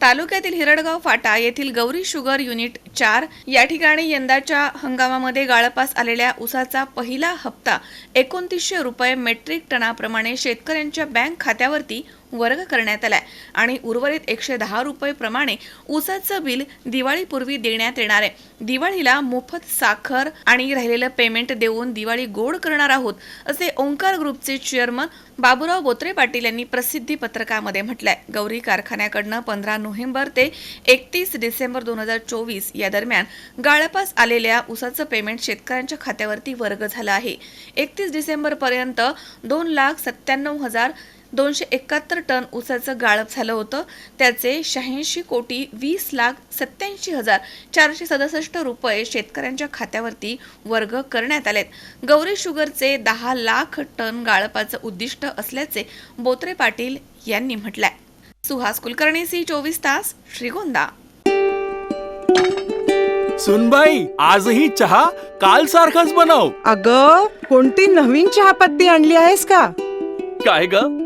तालुक्यातील हिरडगाव फाटा येथील Gauri sugar unit चार या ठिकाणी यंदाच्या हंगामामध्ये गाळपास आलेल्या ऊसाचा पहिला हप्ता एकोणतीसशे रुपये मेट्रिक टनाप्रमाणे शेतकऱ्यांच्या बँक खात्यावरती वर्ग करण्यात आलाय. आणि उर्वरित एकशे दहा रुपये प्रमाणे ऊसाचं बिल दिवाळीपूर्वी देण्यात येणार आहे. दिवाळीला मोफत साखर आणि राहिलेलं पेमेंट देऊन दिवाळी गोड करणार आहोत असे ओंकार ग्रुपचे चेअरमन बाबुराव बोत्रे पाटील यांनी प्रसिद्धी पत्रकामध्ये म्हटलंय. गौरी कारखान्याकडनं पंधरा नोव्हेंबर ते एकतीस डिसेंबर दोन हजार चोवीस या दरम्यान गाळपास आलेल्या ऊसाचं पेमेंट शेतकऱ्यांच्या खात्यावरती वर्ग झालं आहे. एकतीस डिसेंबर पर्यंत दोन लाख सत्त्याण्णव हजार दोनशे एकाहत्तर टन ऊसाचं गाळप झालं होतं. त्याचे शहाऐंशी कोटी वीस लाख सत्याऐंशी हजार चारशे सदुसष्ट रुपये शेतकऱ्यांच्या खात्यावरती वर्ग करण्यात आलेत. गौरी शुगरचे दहा लाख टन गाळपाचं उद्दिष्ट असल्याचे बोत्रे पाटील यांनी म्हटलंय. सुहास कुलकर्णी सी चोवीस तास श्रीगोंदा. सुनबाई आजही चहा काल सारखाच बनव. अग कोणती नवीन चहापत्ती आणली आहेस का? काय ग?